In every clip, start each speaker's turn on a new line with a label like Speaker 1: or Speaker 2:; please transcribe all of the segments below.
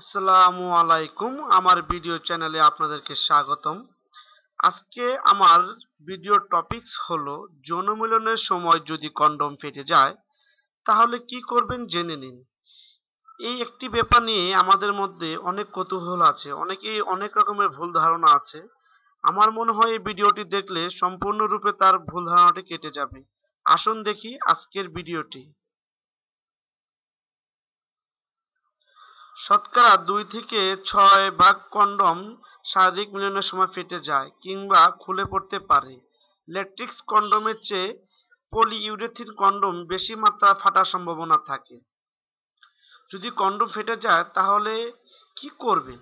Speaker 1: আসসালামু আলাইকুম। আমার ভিডিও চ্যানেলে আপনাদেরকে স্বাগতম। আজকে আমার ভিডিও টপিকস হলো, যৌন মিলনের সময় যদি কন্ডম ফেটে যায়, তাহলে কি করবেন জেনে নিন। এই একটি ব্যাপার নিয়ে আমাদের মধ্যে অনেক কৌতূহল আছে, অনেকেই অনেক রকমের ভুল ধারণা আছে। আমার মনে হয় এই ভিডিওটি দেখলে সম্পূর্ণরূপে তার ভুল ধারণাটি কেটে যাবে। আসুন দেখি আজকের ভিডিওটি। শতকরা দুই থেকে ছয় ভাগ কন্ডম শারীরিক মিলনের সময় ফেটে যায় কিংবা খুলে পড়তে পারে। ল্যাট্রিক্স কন্ডমের চেয়ে পলিইউরেথিন কন্ডম বেশি মাত্রা ফাটার সম্ভাবনা থাকে। যদি কন্ডম ফেটে যায়, তাহলে কি করবেন?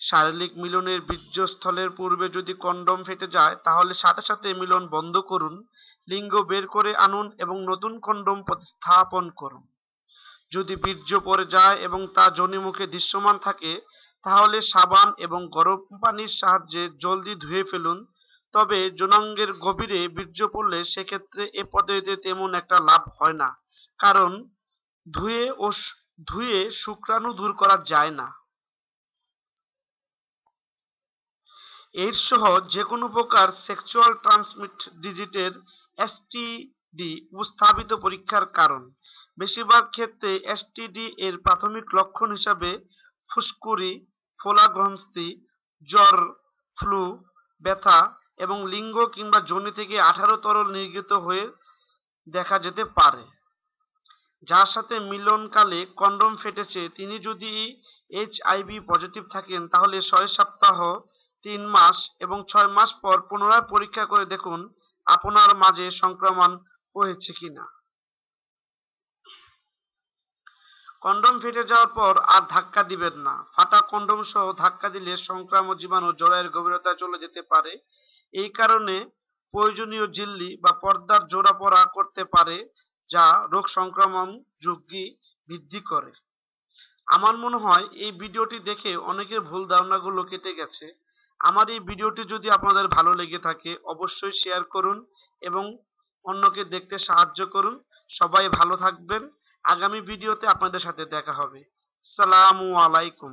Speaker 1: শারীরিক মিলনের বীর্যস্থলের পূর্বে যদি কন্ডম ফেটে যায়, তাহলে সাথে সাথে মিলন বন্ধ করুন, লিঙ্গ বের করে আনুন এবং নতুন কন্ডম প্রতিস্থাপন করুন। যদি বীর্য পড়ে যায় এবং তা মুখে দৃশ্যমান থাকে, তাহলে সাবান এবং গরম পানির সাহায্যে জলদি ধুয়ে ফেলুন। তবে জনাঙ্গের গভীরে বীর্য পড়লে সেক্ষেত্রে এ পদ্ধতিতে তেমন একটা লাভ হয় না, কারণ ধুয়ে ও ধুয়ে শুক্রাণু দূর করা যায় না। এইডস সহ যে কোনো প্রকার সেক্সুয়াল ট্রান্সমিট ডিজিটের এসটিডি উপস্থাপিত পরীক্ষার কারণ। বেশিরভাগ ক্ষেত্রে এসটিডি এর প্রাথমিক লক্ষণ হিসাবে ফুসকুড়ি ফোলাগ্রন্থি জ্বর, ফ্লু, ব্যথা এবং লিঙ্গ কিংবা যোনি থেকে আঠারো তরল নির্গত হয়ে দেখা যেতে পারে। যার সাথে মিলনকালে কন্ডম ফেটেছে, তিনি যদি এইচআইভি পজিটিভ থাকেন, তাহলে ছয় সপ্তাহ, তিন মাস এবং ছয় মাস পর পুনরায় পরীক্ষা করে দেখুন, আপনার মাঝে সংক্রমণ হয়েছে কিনা। কন্ডম ফেটে যাওয়ার পর আর ধাক্কা দিবেন না। ফাটা কন্ডম সহ ধাক্কা দিলে সংক্রামক জীবাণু জড়ায়ের গভীরতায় চলে যেতে পারে। এই কারণে প্রয়োজনীয় ঝিল্লি বা পর্দার জোড়া পড়া করতে পারে, যা রোগ সংক্রমণ ঝুঁকি বৃদ্ধি করে। আমার মনে হয় এই ভিডিওটি দেখে অনেকের ভুল ধারণাগুলো কেটে গেছে। আমার এই ভিডিওটি যদি আপনাদের ভালো লেগে থাকে, অবশ্যই শেয়ার করুন এবং অন্যকে দেখতে সাহায্য করুন। সবাই ভালো থাকবেন। আগামী ভিডিওতে আপনাদের সাথে দেখা হবে। সালামু আলাইকুম।